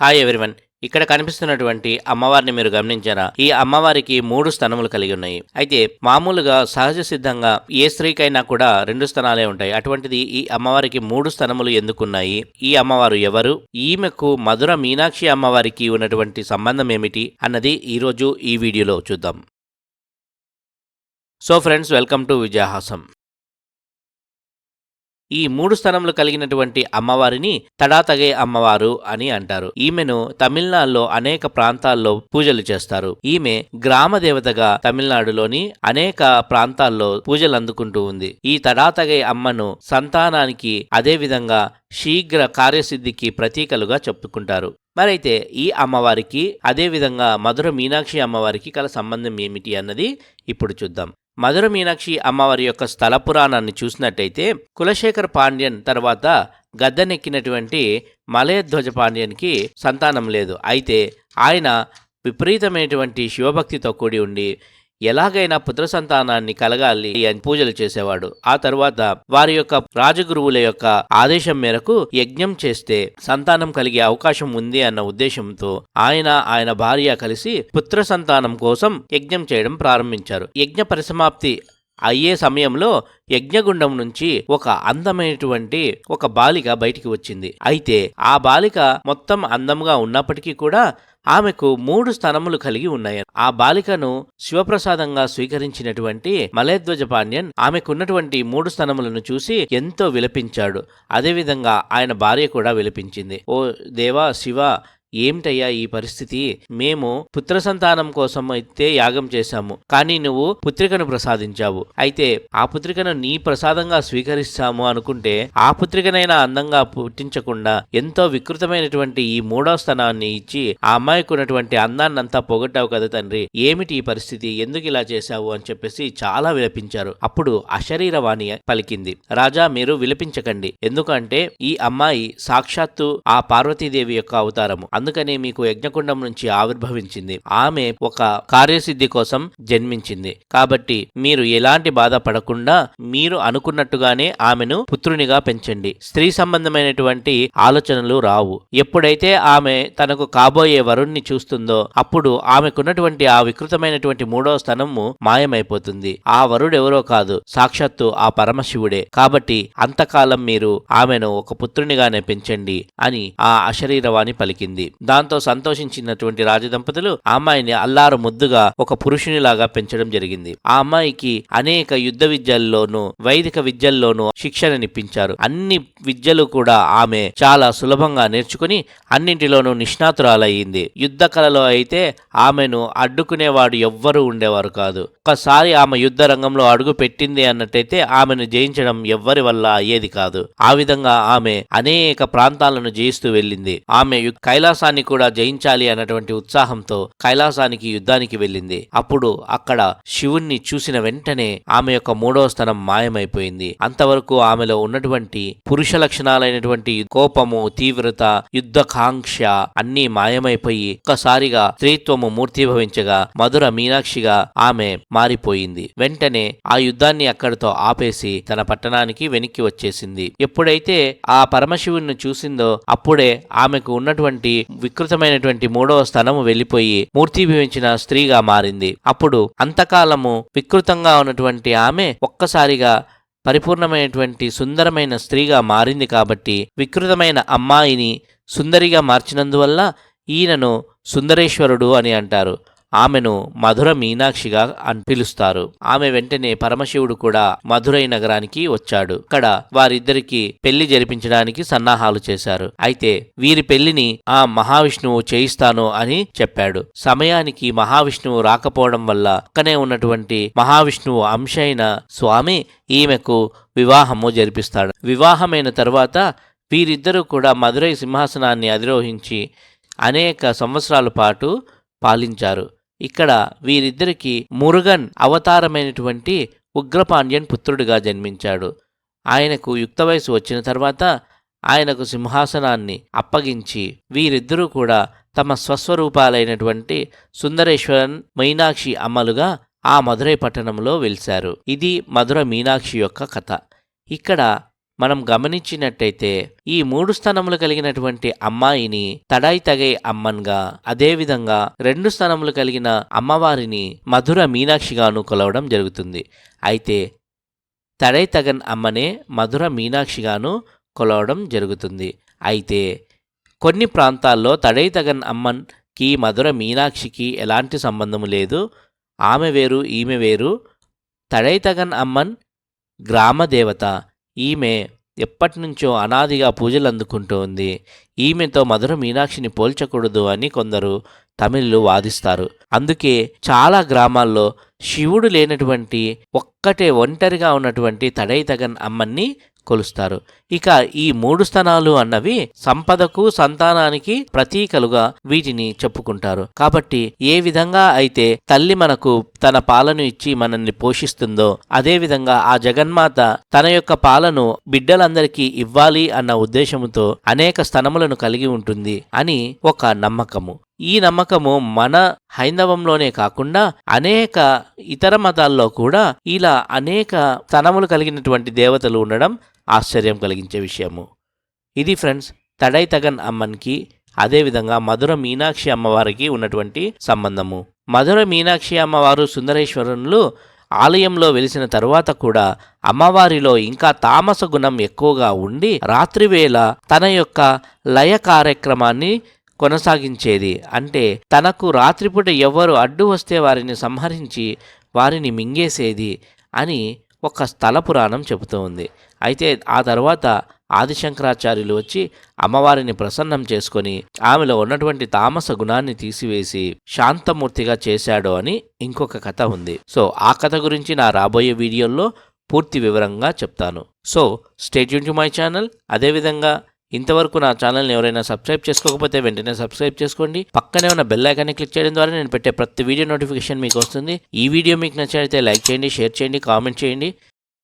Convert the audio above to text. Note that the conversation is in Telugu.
హాయ్ ఎవరివన్ ఇక్కడ కనిపిస్తున్నటువంటి అమ్మవారిని మీరు గమనించారా? ఈ అమ్మవారికి మూడు స్థనములు కలిగి ఉన్నాయి. అయితే మామూలుగా సహజ సిద్ధంగా ఏ స్త్రీకైనా కూడా రెండు స్థనాలే ఉంటాయి. అటువంటిది ఈ అమ్మవారికి మూడు స్థనములు ఎందుకున్నాయి? ఈ అమ్మవారు ఎవరు? ఈమెకు మధుర మీనాక్షి అమ్మవారికి ఉన్నటువంటి సంబంధం ఏమిటి? అన్నది ఈరోజు ఈ వీడియోలో చూద్దాం. So friends welcome to Vijayahasam ఈ మూడు స్థనములు కలిగినటువంటి అమ్మవారిని తడాతగే అమ్మవారు అని అంటారు. ఈమెను తమిళనాడులో అనేక ప్రాంతాల్లో పూజలు చేస్తారు. ఈమె గ్రామ దేవతగా తమిళనాడులోని అనేక ప్రాంతాల్లో పూజలు అందుకుంటూ ఉంది. ఈ తడాతగే అమ్మను సంతానానికి అదే విధంగా శీఘ్ర కార్యసిద్ధికి ప్రతీకలుగా చెప్పుకుంటారు. మరైతే ఈ అమ్మవారికి అదే విధంగా మధుర మీనాక్షి అమ్మవారికి కల సంబంధం ఏమిటి అన్నది ఇప్పుడు చూద్దాం. మధుర మీనాక్షి అమ్మవారి యొక్క స్థల పురాణాన్ని చూసినట్టయితే కులశేఖర్ పాండ్యన్ తర్వాత గద్దెనెక్కినటువంటి మలయధ్వజ పాండ్యన్కి సంతానం లేదు. అయితే ఆయన విపరీతమైనటువంటి శివభక్తితో కూడి ఉండి ఎలాగైనా పుత్ర సంతానాన్ని కలగాలి అని పూజలు చేసేవాడు. ఆ తర్వాత వారి యొక్క రాజగురువుల యొక్క ఆదేశం మేరకు యజ్ఞం చేస్తే సంతానం కలిగే అవకాశం ఉంది అన్న ఉద్దేశంతో ఆయన ఆయన భార్య కలిసి పుత్ర సంతానం కోసం యజ్ఞం చేయడం ప్రారంభించారు. యజ్ఞ పరిసమాప్తి అయ్యే సమయంలో యజ్ఞగుండం నుంచి ఒక అందమైనటువంటి ఒక బాలిక బయటికి వచ్చింది. అయితే ఆ బాలిక మొత్తం అందంగా ఉన్నప్పటికీ కూడా ఆమెకు మూడు స్థనములు కలిగి ఉన్నాయి. ఆ బాలికను శివప్రసాదంగా స్వీకరించినటువంటి మలయధ్వజ పాండ్యన్ ఆమెకున్నటువంటి మూడు స్థనములను చూసి ఎంతో విలపించాడు. అదేవిధంగా ఆయన భార్య కూడా విలపించింది. ఓ దేవా శివ ఏమిటయ్యా ఈ పరిస్థితి? మేము పుత్ర సంతానం కోసం అయితే యాగం చేశాము కానీ నువ్వు పుత్రికను ప్రసాదించావు. అయితే ఆ పుత్రికను నీ ప్రసాదంగా స్వీకరిస్తాము అనుకుంటే ఆ పుత్రికనైనా అందంగా పుట్టించకుండా ఎంతో వికృతమైనటువంటి ఈ మూడో స్థానాన్ని ఇచ్చి ఆ అమ్మాయికి ఉన్నటువంటి అందాన్నంతా పొగట్టావు కదా తండ్రి. ఏమిటి ఈ పరిస్థితి? ఎందుకు ఇలా చేశావు? అని చెప్పేసి చాలా విలపించారు. అప్పుడు అశరీరవాణి పలికింది. రాజా మీరు విలపించకండి. ఎందుకంటే ఈ అమ్మాయి సాక్షాత్తు ఆ పార్వతీదేవి యొక్క అవతారము. అందుకనే మీకు యజ్ఞకుండం నుంచి ఆవిర్భవించింది. ఆమె ఒక కార్యసిద్ధి కోసం జన్మించింది. కాబట్టి మీరు ఎలాంటి బాధపడకుండా మీరు అనుకున్నట్టుగానే ఆమెను పుత్రునిగా పెంచండి. స్త్రీ సంబంధమైనటువంటి ఆలోచనలు రావు. ఎప్పుడైతే ఆమె తనకు కాబోయే వరుణ్ణి చూస్తుందో అప్పుడు ఆమెకున్నటువంటి ఆ వికృతమైనటువంటి మూడో స్థనము మాయమైపోతుంది. ఆ వరుడెవరో కాదు సాక్షాత్తు ఆ పరమశివుడే. కాబట్టి అంతకాలం మీరు ఆమెను ఒక పుత్రునిగానే పెంచండి అని ఆ అశరీరవాణి పలికింది. దాంతో సంతోషించినటువంటి రాజదంపతులు ఆ అమ్మాయిని అల్లారు ముద్దుగా ఒక పురుషునిలాగా పెంచడం జరిగింది. ఆ అమ్మాయికి అనేక యుద్ధ విద్యల్లోనూ వైదిక విద్యల్లోనూ శిక్షణనిప్పించారు అన్ని విద్యలు కూడా ఆమె చాలా సులభంగా నేర్చుకుని అన్నింటిలోనూ నిష్ణాతురాలయ్యింది. యుద్ధ కళలో అయితే ఆమెను అడ్డుకునేవాడు ఎవ్వరూ ఉండేవారు కాదు. ఒక్కసారి ఆమె యుద్ధ రంగంలో అడుగు పెట్టింది అన్నట్టయితే ఆమెను జయించడం ఎవ్వరి వల్ల అయ్యేది కాదు. ఆ విధంగా ఆమె అనేక ప్రాంతాలను జయిస్తూ వెళ్ళింది. ఆమె యు- కైలాసాన్ని కూడా జయించాలి అన్నటువంటి ఉత్సాహంతో కైలాసానికి యుద్ధానికి వెళ్ళింది. అప్పుడు అక్కడ శివుణ్ణి చూసిన వెంటనే ఆమె యొక్క మూడవ స్థనం మాయమైపోయింది. అంతవరకు ఆమెలో ఉన్నటువంటి పురుష లక్షణాలైనటువంటి కోపము తీవ్రత యుద్ధ కాంక్ష అన్నీ మాయమైపోయి ఒక్కసారిగా స్త్రీత్వము మూర్తిభవించగా మధుర మీనాక్షిగా ఆమె మారిపోయింది. వెంటనే ఆ యుద్ధాన్ని అక్కడితో ఆపేసి తన పట్టణానికి వెనక్కి వచ్చేసింది. ఎప్పుడైతే ఆ పరమశివుణ్ణి చూసిందో అప్పుడే ఆమెకు ఉన్నటువంటి వికృతమైనటువంటి మూడవ స్థలము వెళ్ళిపోయి మూర్తిభవించిన స్త్రీగా మారింది. అప్పుడు అంతకాలము వికృతంగా ఉన్నటువంటి ఆమె ఒక్కసారిగా పరిపూర్ణమైనటువంటి సుందరమైన స్త్రీగా మారింది కాబట్టి వికృతమైన అమ్మాయిని సుందరిగా మార్చినందువల్ల ఈయనను సుందరేశ్వరుడు అని అంటారు. ఆమెను మధుర మీనాక్షిగా అని పిలుస్తారు. ఆమె వెంటనే పరమశివుడు కూడా మధురై నగరానికి వచ్చాడు. అక్కడ వారిద్దరికి పెళ్ళి జరిపించడానికి సన్నాహాలు చేశారు. అయితే వీరి పెళ్ళిని ఆ మహావిష్ణువు చేయిస్తాను అని చెప్పాడు. సమయానికి మహావిష్ణువు రాకపోవడం వల్ల పక్కనే ఉన్నటువంటి మహావిష్ణువు అంశ అయిన స్వామి ఈమెకు వివాహము జరిపిస్తాడు. వివాహమైన తర్వాత వీరిద్దరూ కూడా మధురై సింహాసనాన్ని అధిరోహించి అనేక సంవత్సరాల పాటు పాలించారు. ఇక్కడ వీరిద్దరికి మురుగన్ అవతారమైనటువంటి ఉగ్రపాండ్యన్ పుత్రుడిగా జన్మించాడు. ఆయనకు యుక్త వయసు వచ్చిన తర్వాత ఆయనకు సింహాసనాన్ని అప్పగించి వీరిద్దరూ కూడా తమ స్వస్వరూపాలైనటువంటి సుందరేశ్వరన్ మీనాక్షి అమ్మలుగా ఆ మధురై పట్టణంలో వెలిశారు. ఇది మధుర మీనాక్షి యొక్క కథ. ఇక్కడ మనం గమనించినట్టయితే ఈ మూడు స్థానములు కలిగినటువంటి అమ్మాయిని తడాయి తగై అమ్మన్గా అదేవిధంగా రెండు స్థానములు కలిగిన అమ్మవారిని మధుర మీనాక్షిగాను కొలవడం జరుగుతుంది. అయితే తడై తగన్ అమ్మనే మధుర మీనాక్షిగాను కొలవడం జరుగుతుంది. అయితే కొన్ని ప్రాంతాల్లో తడై తగన్ అమ్మన్కి మధుర మీనాక్షికి ఎలాంటి సంబంధము లేదు. ఆమె వేరు ఈమె వేరు. తడై తగన్ అమ్మన్ గ్రామ దేవత ఈమె ఎప్పటి నుంచో అనాదిగా పూజలు అందుకుంటూ ఉంది. ఈమెతో మధుర మీనాక్షిని పోల్చకూడదు అని కొందరు తమిళ్ళు వాదిస్తారు. అందుకే చాలా గ్రామాల్లో శివుడు లేనటువంటి ఒక్కటే ఒంటరిగా ఉన్నటువంటి తడై తగన్ అమ్మన్ని కొలుస్తారు. ఇక ఈ మూడు స్థానాలు అన్నవి సంపదకు సంతానానికి ప్రతీకలుగా వీటిని చెప్పుకుంటారు. కాబట్టి ఏ విధంగా అయితే తల్లి మనకు తన పాలను ఇచ్చి మనల్ని పోషిస్తుందో అదేవిధంగా ఆ జగన్మాత తన యొక్క పాలను బిడ్డలందరికీ ఇవ్వాలి అన్న ఉద్దేశముతో అనేక స్థనములను కలిగి ఉంటుంది అని ఒక నమ్మకము. ఈ నమ్మకము మన హైందవంలోనే కాకుండా అనేక ఇతర మతాల్లో కూడా ఇలా అనేక స్థనములు కలిగినటువంటి దేవతలు ఉండడం ఆశ్చర్యం కలిగించే విషయము. ఇది ఫ్రెండ్స్ తడై తగన్ అమ్మన్కి అదేవిధంగా మధుర మీనాక్షి అమ్మవారికి ఉన్నటువంటి సంబంధము. మధుర మీనాక్షి అమ్మవారు సుందరేశ్వరులు ఆలయంలో వెలిసిన తరువాత కూడా అమ్మవారిలో ఇంకా తామస గుణం ఎక్కువగా ఉండి రాత్రివేళ తన యొక్క లయ కార్యక్రమాన్ని కొనసాగించేది. అంటే తనకు రాత్రిపూట ఎవరు అడ్డు వస్తే వారిని సంహరించి వారిని మింగేసేది అని ఒక స్థల పురాణం చెబుతూ ఉంది అయితే ఆ తర్వాత ఆదిశంకరాచార్యులు వచ్చి అమ్మవారిని ప్రసన్నం చేసుకొని ఆమెలో ఉన్నటువంటి తామస గుణాన్ని తీసివేసి శాంతమూర్తిగా చేశాడు అని ఇంకొక కథ ఉంది. సో ఆ కథ గురించి నా రాబోయే వీడియోల్లో పూర్తి వివరంగా చెప్తాను. So state to my channel అదేవిధంగా ఇంతవరకు నా ఛానల్ని ఎవరైనా సబ్స్క్రైబ్ చేసుకోకపోతే వెంటనే సబ్స్క్రైబ్ చేసుకోండి. పక్కనే ఉన్న బెల్ ఐకాన్ని క్లిక్ చేయడం ద్వారా నేను పెట్టే ప్రతి వీడియో నోటిఫికేషన్ మీకు వస్తుంది. ఈ వీడియో మీకు నచ్చినట్లయితే లైక్ చేయండి షేర్ చేయండి కామెంట్ చేయండి.